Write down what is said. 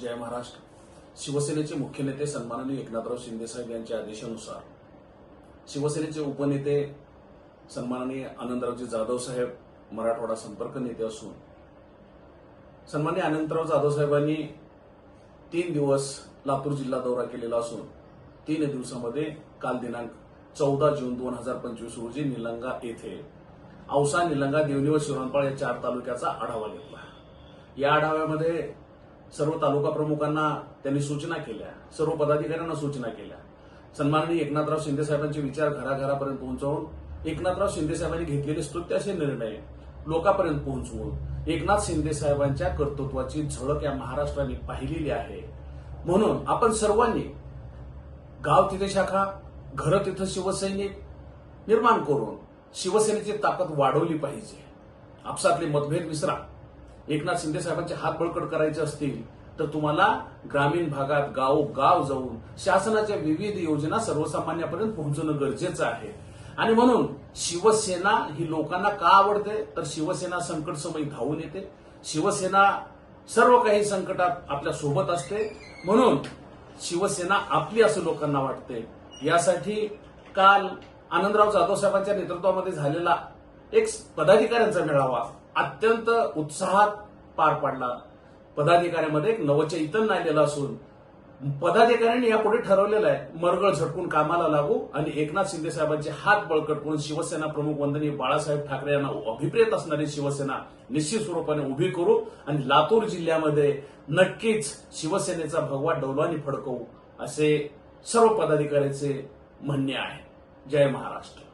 जय महाराष्ट्र. शिवसेनेचे मुख्य नेते सन्माननीय एकनाथराव शिंदेसाहेब यांच्या आदेशानुसार शिवसेनेचे उपनेते सन्माननीय आनंदरावजी जाधव साहेब मराठवाडा संपर्क नेते असून सन्माननीय आनंदराव जाधव साहेबांनी तीन दिवस लातूर जिल्हा दौरा केलेला असून तीन दिवसामध्ये काल दिनांक चौदा जून दोन हजार पंचवीस रोजी निलंगा येथे औसा निलंगा देवणी व शिवणपाळ या चार तालुक्याचा आढावा घेतला. या आढाव्यामध्ये सर्व तालुका प्रमुखांना त्यांनी सूचना केल्या सर्व पदाधिकाऱ्यांना सूचना केल्या. सन्माननीय एकनाथराव शिंदे साहेबांचे विचार घराघरापर्यंत पोहोचवून एकनाथराव शिंदे साहेबांनी घेतलेले स्तुत्य असे निर्णय लोकांपर्यंत पोहोचवून एकनाथ शिंदे साहेबांच्या कर्तृत्वाची झळक या महाराष्ट्राने पाहिलेली आहे. म्हणून आपण सर्वांनी गाव तिथे शाखा घर तिथं शिवसैनिक निर्माण करून शिवसेनेची ताकद वाढवली पाहिजे. आपसातले मतभेद विसरा. एकनाथ शिंदे साहेबांचे हात बळकट करायचे असतील तर तुम्हाला ग्रामीण भागात गाव गाव जाऊन शासनाच्या विविध योजना सर्वसामान्यापर्यंत पोहोचणं गरजेचं आहे. आणि म्हणून शिवसेना ही लोकांना का आवडते? तर शिवसेना संकट समय धावून येते. शिवसेना सर्व काही संकटात आपल्यासोबत असते. म्हणून शिवसेना आपली असं लोकांना वाटते. यासाठी काल आनंदराव जाधव साहेबांच्या नेतृत्वामध्ये झालेला एक पदाधिकाऱ्यांचा मेळावा अत्यंत उत्साहात पार पाडला. पदाधिकाऱ्यामध्ये एक नवचैतन्य आलेलं असून पदाधिकाऱ्यांनी यापुढे ठरवलेलं आहे मरगळ झटकून कामाला लागू आणि एकनाथ शिंदे साहेबांचे हात बळकट करून शिवसेना प्रमुख वंदनीय बाळासाहेब ठाकरे यांना अभिप्रेत असणारी शिवसेना निश्चित स्वरूपाने उभी करू आणि लातूर जिल्ह्यामध्ये नक्कीच शिवसेनेचा भगवा डौलानी फडकवू असे सर्व पदाधिकाऱ्याचे म्हणणे आहे. जय महाराष्ट्र.